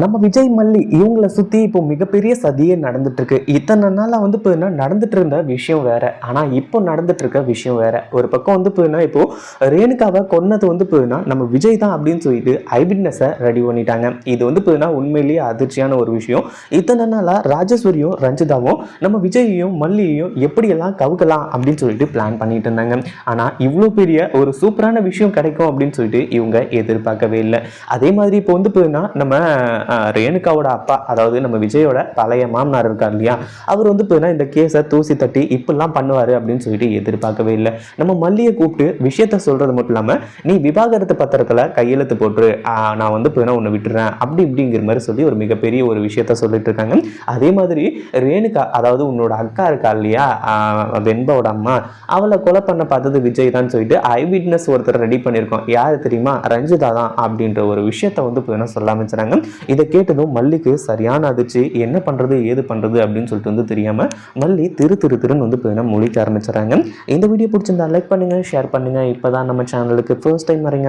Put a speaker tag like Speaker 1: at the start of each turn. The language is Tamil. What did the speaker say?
Speaker 1: நம்ம விஜய் மல்லி இவங்கள சுற்றி இப்போ மிகப்பெரிய சதியே நடந்துட்டுருக்கு. இத்தனை நாளாக வந்து இப்போ நடந்துட்டு இருந்த விஷயம் வேற. ஆனால் இப்போ நடந்துட்டு இருக்க விஷயம் வேற. ஒரு பக்கம் வந்து இப்போ இப்போது ரேணுகாவை கொன்னது வந்து இப்போ நம்ம விஜய் தான் அப்படின்னு சொல்லிட்டு ஐபிட்னஸை ரெடி பண்ணிட்டாங்க. இது வந்து இப்போ உண்மையிலேயே அதிர்ச்சியான ஒரு விஷயம். இத்தனை நாளாக ராஜேஸ்வரியும் ரஞ்சிதாவும் நம்ம விஜயையும் மல்லியையும் எப்படியெல்லாம் கவுக்கலாம் அப்படின்னு சொல்லிட்டு பிளான் பண்ணிட்டு இருந்தாங்க. ஆனால் இவ்வளோ பெரிய ஒரு சூப்பரான விஷயம் கிடைக்கும் அப்படின்னு சொல்லிட்டு இவங்க எதிர்பார்க்கவே இல்லை. அதே மாதிரி இப்போ வந்து போயினா நம்ம ரேணுகாவோட அப்பா அதாவது நம்ம விஜயோட பழைய மாமனார் இருக்கார் இல்லையா? அவர் வந்து இப்போ இந்த கேஸை தூசி தட்டி இப்படிலாம் பண்ணுவார் அப்படின்னு சொல்லிட்டு எதிர்பார்க்கவே இல்லை. நம்ம மல்லியை கூப்பிட்டு விஷயத்த சொல்றது மட்டும் இல்லாமல் நீ விவாகரத்து பத்திரத்தில் கையெழுத்து போட்டு நான் வந்து இப்போ உன்னை விட்டுறேன். அப்படி இப்படிங்கிற மாதிரி சொல்லி ஒரு மிகப்பெரிய ஒரு விஷயத்த சொல்லிட்டு இருக்காங்க. அதே மாதிரி ரேணுகா அதாவது உன்னோட அக்கா இருக்கா இல்லையா? ஆஹ், வெண்பாவோட அம்மா அவளை கொலை பண்ண பார்த்தது விஜய் தான் சொல்லிட்டு ஐ விட்னஸ் ஒருத்தர் ரெடி பண்ணியிருக்கோம். யார் தெரியுமா? ரஞ்சிதா தான் அப்படின்ற ஒரு விஷயத்த வந்து இப்போ சொல்ல ஆரம்பிச்சுறாங்க இதை கேட்டதும் மல்லிக்கு சரியான அதிர்ச்சி என்ன பண்ணுறது ஏது பண்ணுறது அப்படின்னு சொல்லிட்டு வந்து தெரியாமல் மல்லி திரு திரு திருன்னு வந்து இப்போ முழிக்க ஆரம்பிச்சுறாங்க இந்த வீடியோ பிடிச்சிருந்தா லைக் பண்ணுங்க ஷேர் பண்ணுங்க. இப்பதான் நம்ம சேனலுக்கு ஃபர்ஸ்ட் டைம் வரீங்க